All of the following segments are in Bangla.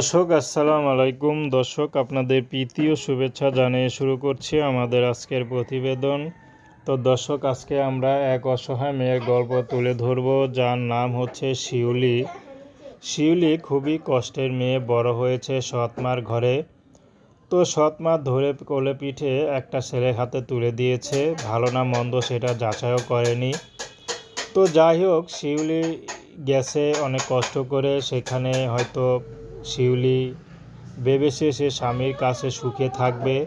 দর্শক, আসসালামু আলাইকুম। দর্শক, আপনাদের প্রীতি শুভেচ্ছা জানিয়ে শুরু করছি আমাদের আজকের প্রতিবেদন। তো দর্শক, আজকে আমরা এক অসহায় মেয়ের গল্প তুলে ধরব, যার নাম হচ্ছে শিউলি। শিউলি খুবই কষ্টের মেয়ে, বড় হয়েছে সৎমার ঘরে। তো সৎমা ধরে কোলে পিঠে একটা ছেলের হাতে তুলে দিয়েছে। ভালো না মন্দ সেটা যাচাইও করেনি। তো যাই হোক, শিউলি গেছে, অনেক কষ্ট করে। সেখানে হয়তো শিউলি ভেবেছে সে স্বামীর কাছে সুখে থাকবে।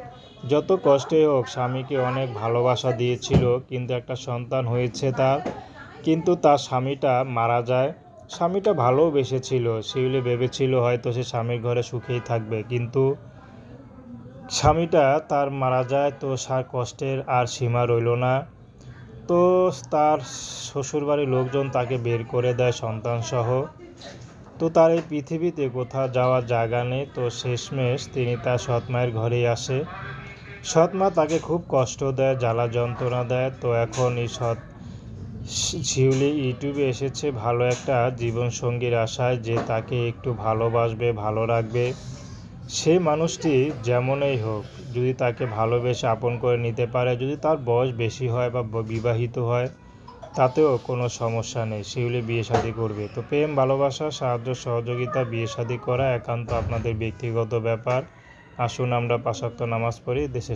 যত কষ্টে হোক, স্বামীকে অনেক ভালোবাসা দিয়েছিল, কিন্তু একটা সন্তান হয়েছে তার। কিন্তু তার স্বামীটা মারা যায়। স্বামীটা ভালোবেসেছিল, শিউলি ভেবেছিল হয়তো সে স্বামীর ঘরে সুখেই থাকবে, কিন্তু স্বামীটা তার মারা যায় তো সার কষ্টের আর সীমা রইল না। তো তার শ্বশুরবাড়ির লোকজন তাকে বের করে দেয় সন্তানসহ। তো তার এই পৃথিবীতে কোথাও যাওয়ার জায়গা নেই। তো শেষমেশ তিনি তার সৎমায়ের ঘরেই আসে। সৎমা তাকে খুব কষ্ট দেয়, জ্বালা যন্ত্রণা দেয়। তো এখন এই সৎ শিউলি ইউটিউবে এসেছে ভালো একটা জীবনসঙ্গীর আশায় যে তাকে একটু ভালোবাসবে, ভালো রাখবে। সেই মানুষটি যেমনই হোক, যদি তাকে ভালোবেসে আপন করে নিতে পারে, যদি তার বয়স বেশি হয় বা বিবাহিত হয় তাতেও কোনো সমস্যা নেই। শিউলি বিয়ে শাদি করবে। তো প্রেম, ভালোবাসা, সাহায্য, সহযোগিতা, বিয়ে শাদি করা একান্ত আপনাদের ব্যক্তিগত ব্যাপার। আসুন আমরা পাশাক্ত নামাজ পড়ি, দেশের